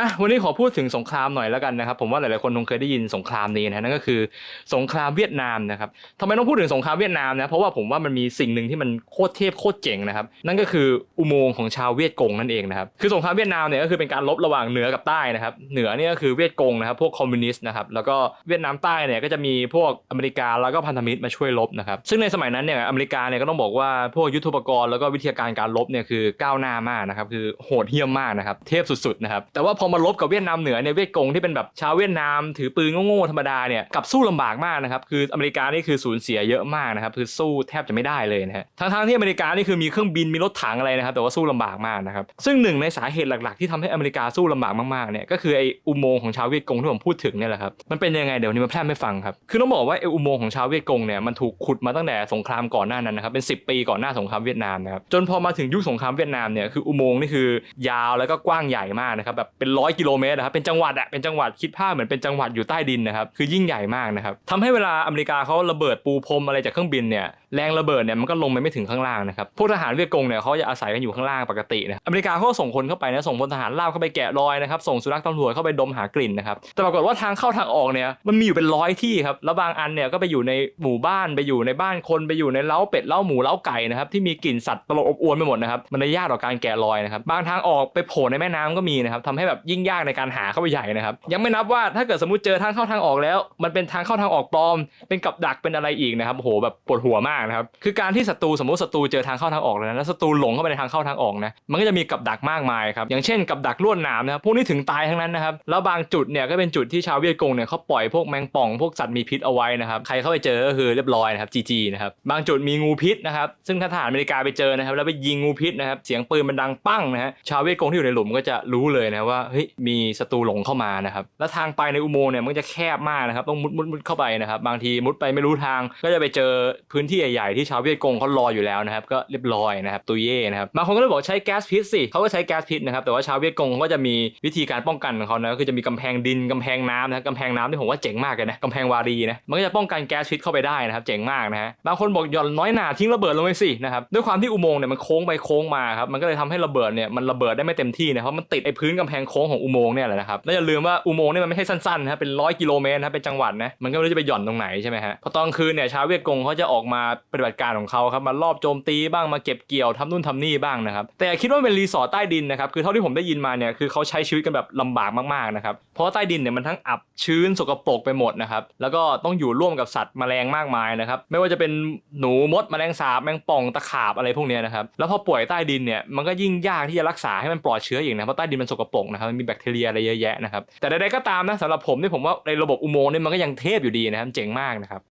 อะวันนี้ขอพูดถึงสงครามหน่อยแล้วกันนะครับ ผมว่าหลายๆคนคงเคยได้ยินสงครามนี้นะนั่นก็คือสงครามเวียดนามนะครับทำไมต้องพูดถึงสงครามเวียดนามนะเพราะว่าผมว่ามันมีสิ่งหนึ่งที่มันโคตรเทพโคตรเจ๋งนะครับ นั่นก็คืออุโมงค์ของชาวเวียดกงนั่นเองนะครับคือสงครามเวียดนามเนี่ยก็คือเป็นการลบระหว่างเหนือกับใต้นะครับ เหนือเนี่ยก็คือเวียดกงนะครับ พวกคอมมิวนิสต์นะครับแล้วก็เวียดนามใต้เนี่ยก็จะมีพวกอเมริกาแล้วก็พันธมิตรมาช่วยลบนะครับซึ่งในสมัยนั้นเนี่ยอเมริกาเนี่ยก็ต้องบอกว่าพวกยุทธปกรณ์แล้วก็วิทยาการการลบเนี่ยคือก้าวหน้ามากนะครับคือโหดเหี้ยมมากนะครับเทพสุดๆนะครับแต่ว่าพอมาลบกับเวียดนามเหนือเนี่ยเวียดกงที่เป็นแบบชาวเวียดนามถือปืนโง่ๆธรรมดาเนี่ยกับสู้ลำบากมากนะครับคืออเมริกานี่คือสูญเสียเยอะมากนะครับคือสู้แทบจะไม่ได้เลยนะฮะทั้งๆที่อเมริกานี่คือมีเครื่องบินมีรถถังอะไรนะครับแต่ว่าสู้ลำบากมากนะครับซึ่งหนึ่งในสาเหตุหลักๆ ที่ทำให้อเมริกาสู้ลำบากมากๆเนี่ยก็คือไออุโมงค์ของชาวเวียดกงที่ผมพูดถึงเนี่ยแหละครับมันเป็นยังไงเดี๋ยววันนี้มาแพร่ให้ฟังครับคือต้องบอกว่าไออุโมงค์ของชาวเวียดกงเนี่ยมันถูกขุดมาตั้งแต่สงครามก่อนหน้านั้นนะครับเป็น 10 ปีก่อนหน้าสงครามเวียดนามนะครับจนพอมาถึงยุคสงครามเวียดนามเนี่ยคืออุโมงค์นี่คือยาวแล้วก็กว้างใหญ่มากนะครับแบบเป็นร้อยกิโลเมตรนะครับเป็นจังหวัดอะเป็นจังหวัดคิดภาพเหมือนเป็นจังหวัดอยู่ใต้ดินนะครับคือยิ่งใหญ่มากนะครับทำให้เวลาอเมริกาเขาระเบิดปูพรมอะไรจากเครื่องบินเนี่ยแรงระเบิดเนี่ยมันก็ลงไปไม่ถึงข้างล่างนะครับพวกทหารเวียดกงเนี่ยเขาจะอาศัยกันอยู่ข้างล่างปกตินะอเมริกาเขาส่งคนเข้าไปนะส่งพลทหารราบเข้าไปแกะรอยนะครับส่งสุนัขตำรวจเข้าไปดมหากลิ่นนะครับแต่ปรากฏว่าทางเข้าทางออกเนี่ยมันมีอยู่เป็นร้อยที่ครับแล้วบางอันเนี่ยก็ไปอยู่ในหมู่บ้านไปอยู่ในบ้านคนไปอยู่ในเล้าเป็ดเล้าหมูเล้าไก่นะครับที่มีกลิ่นสัตว์ตลบอบอวนไปหมดนะครับมันยากต่อการแกะรอยนะครับบางทางออกไปโผล่ในแม่น้ำก็มีนะครับทำให้แบบยิ่งยากในการหาเข้าไปใหญ่นะครับ ยังไม่นับว่าถ้าเกิดสมมติเจอทางเข้าทางออกแล้ว มันเป็นทางเข้าทางออกปลอม เป็นกับดักเป็นอะไรอีกนะครับโอ้โหแบบปวดหัวมากนะครับคือการที่ศัตรูสมมติศัตรูเจอทางเข้าทางออกแล้วนะแล้วศัตรูหลงเข้าไปในทางเข้าทางออกนะมันก็จะมีกับดักมากมายครับอย่างเช่นกับดักลวดหนามนะครับพวกนี้ถึงตายทั้งนั้นนะครับแล้วบางจุดเนี่ยก็เป็นจุดที่ชาวเวียดกงเนี่ยเขาปล่อยพวกแมงป่องพวกสัตว์มีพิษเอาไว้นะครับใครเข้าไปเจอก็คือเรียบร้อยนะครับจีจีนะครับบางจุดมีงูพิษนะครับซึ่งถ้าทหารอเมริกาไปเจอนะครับแล้วไปยิงงูพิษนะครับเสียงปืนมันดังปั้งนะฮะชาวเวียดกงที่อยู่ในหลุมก็จะรู้เลยนะว่าเฮ้ยมีศัตรูหลงเข้ามานะครับแล้วทางไปในอุโมงค์เนี่ยมันก็จะแคบมากนะครับต้องมุดมุดมุดเข้าไปนะครับบางทีมุดไปไม่รู้ทางก็จะไปเจอพื้นที่ใหญ่ๆที่ชาวเวียดกงเขารออยู่แล้วนะครับก็เรียบร้อยนะครับตุยเย่นะครับบางคนก็เลยบอกใช้แก๊สพิษสิเขาก็ใช้แก๊สพิษนะครับแต่ว่าชาวเวียดกงเขาก็จะมีวิธีการป้องกันของเขานะก็คือจะมีกำแพงดินกำแพงน้ำนะครับกำแพงน้ำที่ผมว่าเจ๋งมากเลยนะกำแพงวารีนะมันก็จะป้องกันแก๊สพิษเข้าไปได้นะครับเจ๋งมากนะฮะบางคนบอกหย่อนน้อยหนาทิ้งระเบิดลงไปสินะครับด้วยความที่อุโมงค์เนี่ยมันโค้งไปโค้งมาครับมันก็เลยทำให้ระเบิดเนี่ยมันระเบิดได้ไม่เต็มที่นะเพราะมันติดไอ้พื้นกำแพงโคค้งของอุโมงค์เนี่ยแหละนะครับแล้วอย่าลืมว่าอุโมงค์เนี่ยมันไม่ใช่สั้นๆนะครับเป็นร้อยกิโลเมตรนะครับเป็นจังหวัดนะมันก็ไม่รู้จะไปหย่อนตรงไหนใช่ไหมฮะพอตอนคืนเนี่ยชาวเวียดกงเขาจะออกมาปฏิบัติการของเขาครับมารอบโจมตีบ้างมาเก็บเกี่ยวทำนู่นทำนี่บ้างนะครับแต่คิดว่าเป็นรีสอร์ทใต้ดินนะครับคือเท่าที่ผมได้ยินมาเนี่ยคือเขาใช้ชีวิตกันแบบลำบากมากๆนะครับเพราะว่าใต้ดินเนี่ยมันทั้งอับชื้นสกปรกไปหมดนะครับแล้วก็ต้องอยู่ร่วมกับสัตว์แมลงมากมายนะครับไม่ว่าจะเป็นหนูมดแมลงสาบแมงป่องตะขาบอะไรพวกนี้นะครับแล้วพอป่วยใต้ดินเนี่ยมันก็ยิ่งยากที่จะรักษาให้มันปลอดเชื้ออีกนะเพราะใต้ดินมันสกปรกนะครับมับมีแบคทีเรียอะไรเยอะแยะนะครับแต่ใดๆก็ตามนะสำหรับผมเนี่ยผมว่าในระบบอุโมงค์เนี่ยมันก็ยังเทพอยู่ดีนะครับเจ๋งมากนะครับ